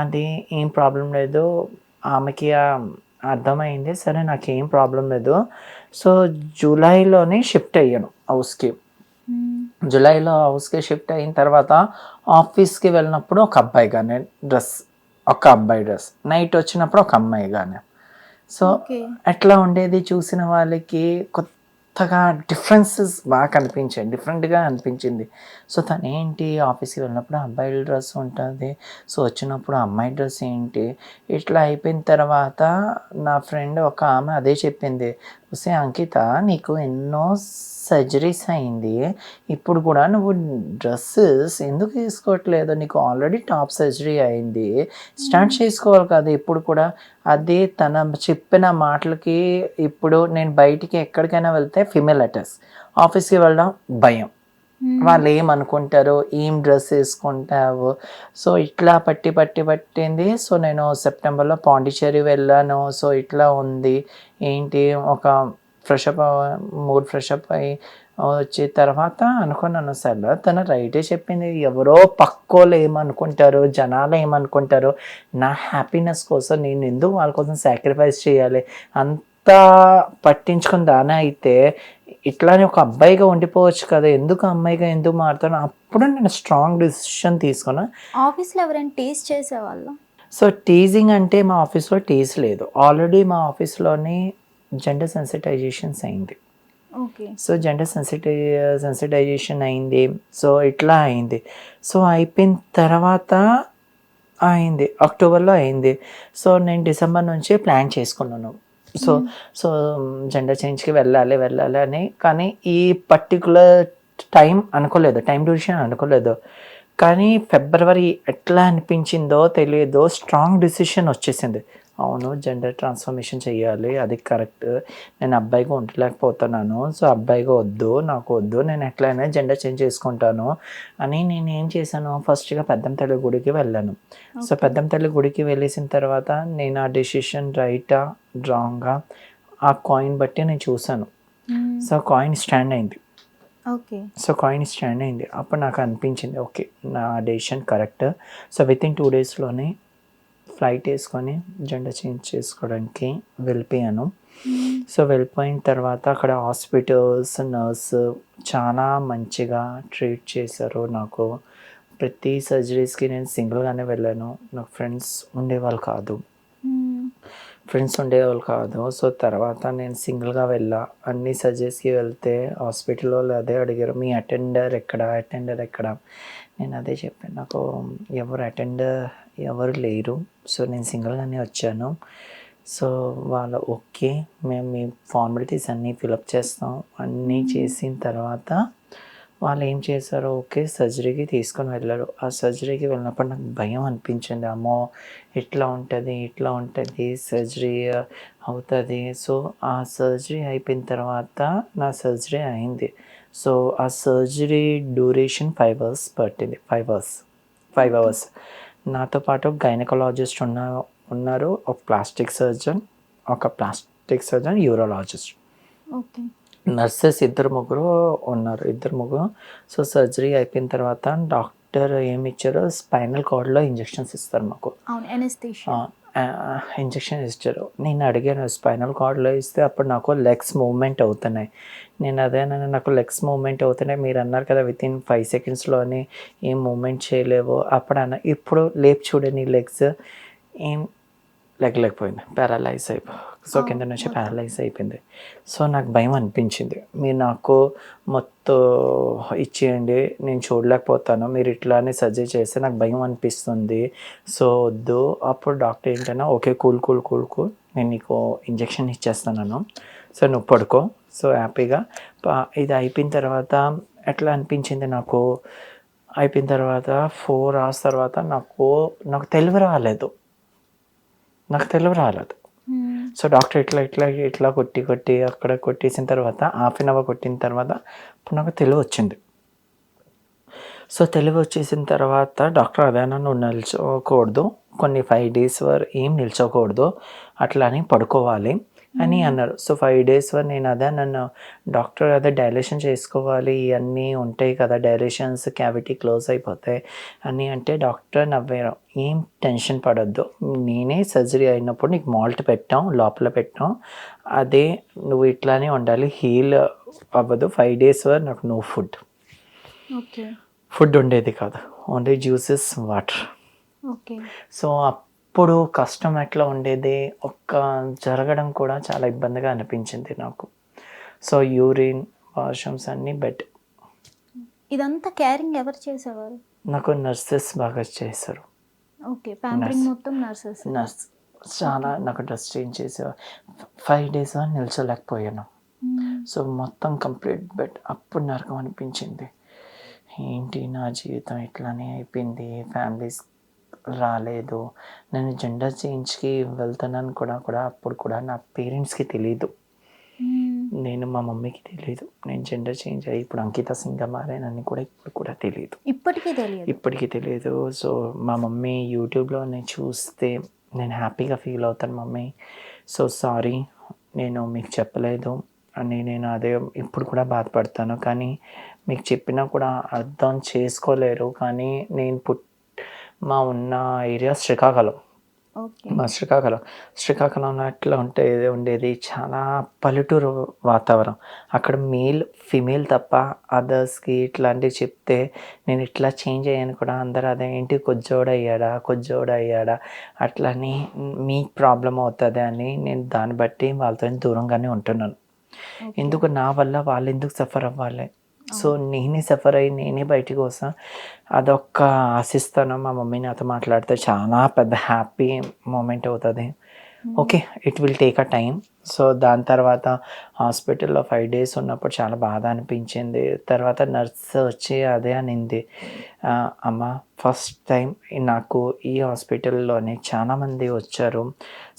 అది ఏం ప్రాబ్లం లేదు. ఆమెకి అర్థమైంది. సరే నాకు ఏం ప్రాబ్లం లేదు. సో జూలైలోనే షిఫ్ట్ అయ్యాను హౌస్కి. జూలైలో హౌస్కి షిఫ్ట్ అయిన తర్వాత ఆఫీస్కి వెళ్ళినప్పుడు ఒక అబ్బాయి కానీ డ్రెస్ ఒక అబ్బాయి డ్రెస్. నైట్ వచ్చినప్పుడు ఒక అమ్మాయి కానీ సో ఎట్లా ఉండేది? చూసిన వాళ్ళకి కొత్తగా డిఫరెన్సెస్ బాగా కనిపించాయి. డిఫరెంట్గా అనిపించింది. సో తను ఏంటి ఆఫీస్కి వెళ్ళినప్పుడు అబ్బాయిల డ్రెస్ ఉంటుంది. సో వచ్చినప్పుడు అమ్మాయి డ్రెస్ ఏంటి? ఇట్లా అయిపోయిన తర్వాత నా ఫ్రెండ్ ఒక ఆమె అదే చెప్పింది. వస్తే అంకిత నీకు ఎన్నో సర్జరీస్ అయింది. ఇప్పుడు కూడా నువ్వు డ్రెస్సెస్ ఎందుకు వేసుకోవట్లేదు నీకు ఆల్రెడీ టాప్ సర్జరీ అయింది. స్టార్ట్ చేసుకోవాలి కదా ఇప్పుడు కూడా. అదే తన చెప్పిన మాటలకి ఇప్పుడు నేను బయటికి ఎక్కడికైనా వెళ్తే ఫిమేల్ అటెస్ ఆఫీస్కి వెళ్ళడం భయం. వాళ్ళు ఏమనుకుంటారు ఏం డ్రెస్ వేసుకుంటావు. సో ఇట్లా పట్టి పట్టి పట్టింది. సో నేను సెప్టెంబర్లో పాండిచ్చేరి వెళ్ళాను. సో ఇట్లా ఉంది. ఏంటి? ఒక fresh up mood fresh up అయ్యి వచ్చే తర్వాత అనుకున్నాను సరే తను రైటే చెప్పింది. ఎవరో పక్కోళ్ళు ఏమనుకుంటారు జనాలు ఏమనుకుంటారు నా హ్యాపీనెస్ కోసం నేను ఎందుకు వాళ్ళ కోసం సాక్రిఫైస్ చేయాలి? అంత పట్టించుకుని దాని అయితే ఇట్లానే ఒక అబ్బాయిగా ఉండిపోవచ్చు కదా ఎందుకు అమ్మాయిగా ఎందుకు మారుతాను అప్పుడు నేను స్ట్రాంగ్ డిసిషన్ తీసుకున్నా. ఆఫీస్లో ఎవరైనా టేస్ట్ చేసేవాళ్ళు? సో టీజింగ్ అంటే మా ఆఫీస్లో టీజ్ లేదు. ఆల్రెడీ మా ఆఫీస్లోని జెండర్ సెన్సిటైజేషన్స్ అయింది. ఓకే సో జెండర్ సెన్సిటై సెన్సిటైజేషన్ అయింది. సో ఇట్లా అయింది. సో అయిపోయిన తర్వాత అయింది. అక్టోబర్లో అయింది. సో నేను డిసెంబర్ నుంచి ప్లాన్ చేసుకున్నాను. సో సో జెండర్ చేంజ్కి వెళ్ళాలి వెళ్ళాలి అని. కానీ ఈ పర్టికులర్ టైం అనుకోలేదు. టైం డ్యూరేషన్ అనుకోలేదు. కానీ ఫిబ్రవరి ఎట్లా అనిపించిందో తెలియదో స్ట్రాంగ్ డిసిషన్ వచ్చేసింది. అవును జెండర్ ట్రాన్స్ఫర్మేషన్ చేయాలి అది కరెక్ట్ నేను అబ్బాయిగా ఉండలేకపోతున్నాను. సో అబ్బాయిగా వద్దు నాకు వద్దు. నేను ఎట్లయినా జెండర్ చేంజ్ చేసుకుంటాను అని నేను ఏం చేశాను? ఫస్ట్గా పెద్దం తల్లి గుడికి వెళ్ళాను. సో పెద్దం తల్లి గుడికి వెళ్ళేసిన తర్వాత నేను ఆ డెసిషన్ రైటా రాంగా ఆ కాయిన్ బట్టి నేను చూశాను. సో కాయిన్ స్టాండ్ అయింది. ఓకే. సో కాయిన్ స్టాండ్ అయింది. అప్పుడు నాకు అనిపించింది ఓకే నా decision correct so within two డేస్లోనే ఫ్లైట్ వేసుకొని జెండా చేంజ్ చేసుకోవడానికి వెళ్ళిపోయాను. సో వెళ్ళిపోయిన తర్వాత అక్కడ హాస్పిటల్స్ నర్స్ చాలా మంచిగా ట్రీట్ చేశారు నాకు. ప్రతి సర్జరీస్కి నేను సింగిల్గానే వెళ్ళాను. నాకు ఫ్రెండ్స్ ఉండేవాళ్ళు కాదు. ఫ్రెండ్స్ ఉండేవాళ్ళు కాదు. సో తర్వాత నేను సింగిల్గా వెళ్ళా. అన్ని సర్జరీస్కి వెళ్తే హాస్పిటల్లో వాళ్ళు అదే అడిగారు మీ అటెండర్ ఎక్కడ? అటెండర్ ఎక్కడ? నేను అదే చెప్పాను. నాకు ఎవరు అటెండ్ ఎవరు లేరు. సో నేను సింగిల్గానే వచ్చాను. సో వాళ్ళు ఓకే మేము మీ ఫార్మాలిటీస్ అన్నీ ఫిలప్ చేస్తాం. అన్నీ చేసిన తర్వాత వాళ్ళు ఏం చేశారు ఓకే సర్జరీకి తీసుకొని వెళ్ళారు. ఆ సర్జరీకి వెళ్ళినప్పుడు నాకు భయం అనిపించింది. అమ్మో ఇట్లా ఉంటుంది ఇట్లా ఉంటుంది సర్జరీ అవుతుంది. సో ఆ సర్జరీ అయిపోయిన తర్వాత నా సర్జరీ అయింది. సో ఆ సర్జరీ డ్యూరేషన్ ఫైవ్ అవర్స్ పట్టింది. ఫైవ్ అవర్స్ ఫైవ్ అవర్స్ నాతో పాటు గైనకాలజిస్ట్ ఉన్న ఉన్నారు. ఒక ప్లాస్టిక్ సర్జన్ ఒక plastic surgeon urologist okay nurses ఇద్దరు ముగ్గురు ఉన్నారు. ఇద్దరు ముగ్గురు. సో సర్జరీ అయిపోయిన తర్వాత డాక్టర్ ఏమి ఇచ్చారో? స్పైనల్ కార్డ్లో ఇంజెక్షన్స్ ఇస్తారు మాకు. ఇంజెక్షన్ ఇచ్చారు. నేను అడిగాను స్పైనల్ కార్డ్లో ఇస్తే అప్పుడు నాకు లెగ్స్ మూవ్మెంట్ అవుతున్నాయి. నేను అదేనా నాకు లెగ్స్ మూవ్మెంట్ అవుతున్నాయి. మీరు అన్నారు కదా విత్ ఇన్ ఫైవ్ సెకండ్స్లోనే ఏం మూవ్మెంట్ చేయలేవు. అప్పుడు అన్న ఇప్పుడు లేపు చూడండి లెగ్స్ ఏం లెగలేకపోయింది. పారలైజ్ అయిపో. సో కింద నుంచి పారలైజ్ అయిపోయింది. సో నాకు భయం అనిపించింది. మీరు నాకు మొత్తం ఇచ్చేయండి నేను చూడలేకపోతాను. మీరు ఇట్లానే సర్జరీ చేస్తే నాకు భయం అనిపిస్తుంది. సో వద్దు. అప్పుడు డాక్టర్ ఏంటన్నా okay cool cool cool cool. నేను నీకు ఇంజెక్షన్ ఇచ్చేస్తున్నాను. సో నువ్వు పడుకో. సో హ్యాపీగా. ఇది అయిపోయిన తర్వాత ఎట్లా అనిపించింది నాకు? అయిపోయిన తర్వాత ఫోర్ అవర్స్ తర్వాత నాకు నాకు తెలివి రాలేదు. నాకు తెలివి రాలేదు. సో డాక్టర్ ఇట్లా ఇట్లా ఇట్లా కొట్టి కొట్టి అక్కడ కొట్టేసిన తర్వాత హాఫ్ అన్ అవర్ కొట్టిన తర్వాత అప్పుడు నాకు తెలివి వచ్చింది. సో తెలివి వచ్చేసిన తర్వాత డాక్టర్ అదేనా నువ్వు నిల్చోకూడదు. కొన్ని ఫైవ్ డేస్ వరకు ఏం నిల్చోకూడదు. అట్లా అని పడుకోవాలి. అని అన్నారు. సో ఫైవ్ డేస్ నేను అదే నన్ను డాక్టర్ అదే డైలేషన్ చేసుకోవాలి ఇవన్నీ ఉంటాయి కదా డైలేషన్స్ క్యావిటీ క్లోజ్ అయిపోతాయి అని అంటే డాక్టర్ నవ్వారు. ఏం టెన్షన్ పడొద్దు. నేనే సర్జరీ అయినప్పుడు నీకు మాల్ట్ పెట్టాం లోపల పెట్టాం. అదే నువ్వు ఇట్లానే ఉండాలి హీల్ అవ్వదు. ఫైవ్ డేస్ వరకు నాకు నో ఫుడ్ ఓకే. ఫుడ్ ఉండేది కాదు. Only juices water okay. So అప్పుడు కష్టం ఎట్లా ఉండేది? ఒక్క జరగడం కూడా చాలా ఇబ్బందిగా అనిపించింది నాకు. సో యూరిన్ వాష్రూమ్స్ అన్నీ బెడ్ ఇదంతా క్యారింగ్ ఎవరు చేసేవారు? నాకు నర్సెస్ బాగా చేశారు. Okay pampering. మొత్తం నర్సెస్. నర్స్. చాలా నాకు డ్రెస్ చేంజ్ చేసేవారు ఫైవ్ డేస్ నిల్చోలేకపోయాను. సో మొత్తం కంప్లీట్ బెడ్ అప్పుడు నరకం అనిపించింది. ఏంటి నా జీవితం ఇట్లానే అయిపోయింది? ఫ్యామిలీస్ రాలేదు. నేను జెండర్ చేంజ్కి వెళ్తున్నాను కూడా కూడా అప్పుడు కూడా నా పేరెంట్స్కి తెలియదు నేను మా మమ్మీకి తెలియదు నేను జెండర్ చేంజ్ అయ్యి ఇప్పుడు అంకిత సింగ్గా మారానని కూడా ఇప్పుడు కూడా తెలియదు ఇప్పటికీ తెలియదు ఇప్పటికీ తెలియదు సో మా మమ్మీ యూట్యూబ్లో నేను చూస్తే నేను హ్యాపీగా ఫీల్ అవుతాను మమ్మీ. సో సారీ నేను మీకు చెప్పలేదు అని నేను అదే ఇప్పుడు కూడా బాధపడతాను. కానీ మీకు చెప్పినా కూడా అర్థం చేసుకోలేరు. కానీ నేను పుట్ మా ఉన్న ఏరియా శ్రీకాకుళం. మా శ్రీకాకుళం. శ్రీకాకుళంలో ఎట్లా ఉంటే ఉండేది. చాలా పల్లెటూరు వాతావరణం. అక్కడ మేల్ ఫిమేల్ తప్ప అదర్స్కి ఇట్లాంటివి చెప్తే నేను ఇట్లా చేంజ్ అయ్యాను కూడా. అందరూ అదే ఏంటి? కొజ్జోడు అయ్యాడా కొజ్జోడు అయ్యాడా అట్లని మీకు ప్రాబ్లం అవుతుంది అని నేను దాన్ని బట్టి వాళ్ళతో దూరంగానే ఉంటున్నాను. ఎందుకు? నా వల్ల వాళ్ళు ఎందుకు సఫర్ అవ్వాలి? సో నేనే సఫర్ అయ్యి నేనే బయటికి వస్తా. అదొక్క ఆశిస్తాను మా మమ్మీ నాతో మాట్లాడితే. చాలా పెద్ద హ్యాపీ మూమెంట్ అవుతుంది. Okay it will take a time so దాని తర్వాత హాస్పిటల్లో ఫైవ్ డేస్ ఉన్నప్పుడు చాలా బాధ అనిపించింది. తర్వాత నర్స్ వచ్చి అదే అనింది. అమ్మ ఫస్ట్ టైం నాకు ఈ హాస్పిటల్లోనే చాలామంది వచ్చారు.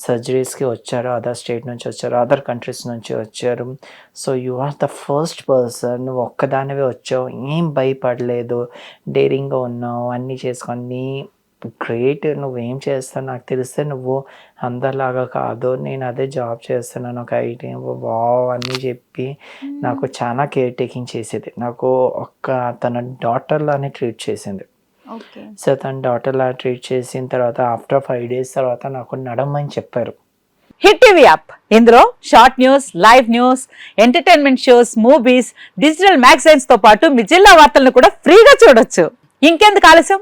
సర్జరీస్కి వచ్చారు అదర్ స్టేట్ నుంచి వచ్చారు అదర్ కంట్రీస్ నుంచి వచ్చారు. So you are the first person నువ్వు ఒక్కదానివే వచ్చావు. ఏం భయపడలేదు. డేరింగ్గా ఉన్నావు అన్నీ చేసుకొని గ్రేట్ నువ్వేం చేస్తావు? నాకు తెలిస్తే నువ్వు అందరిలాగా కాదు నేను అదే జాబ్ చేస్తున్నాను ఒక ఐటీ వావ్ అన్నీ చెప్పి నాకు చాలా కేర్ టేకింగ్ చేసేది. నాకు ఒక్క తన డాటర్లానే ట్రీట్ చేసింది. సో తన డాటర్లా ట్రీట్ చేసిన తర్వాత ఆఫ్టర్ ఫైవ్ డేస్ తర్వాత నాకు నడమని చెప్పారు. Hit TV app. ఇందులో short news live news entertainment shows movies digital మ్యాగజైన్స్తో పాటు మీ జిల్లా వార్తలను కూడా ఫ్రీగా చూడొచ్చు. ఇంకెందుకు ఆలస్యం?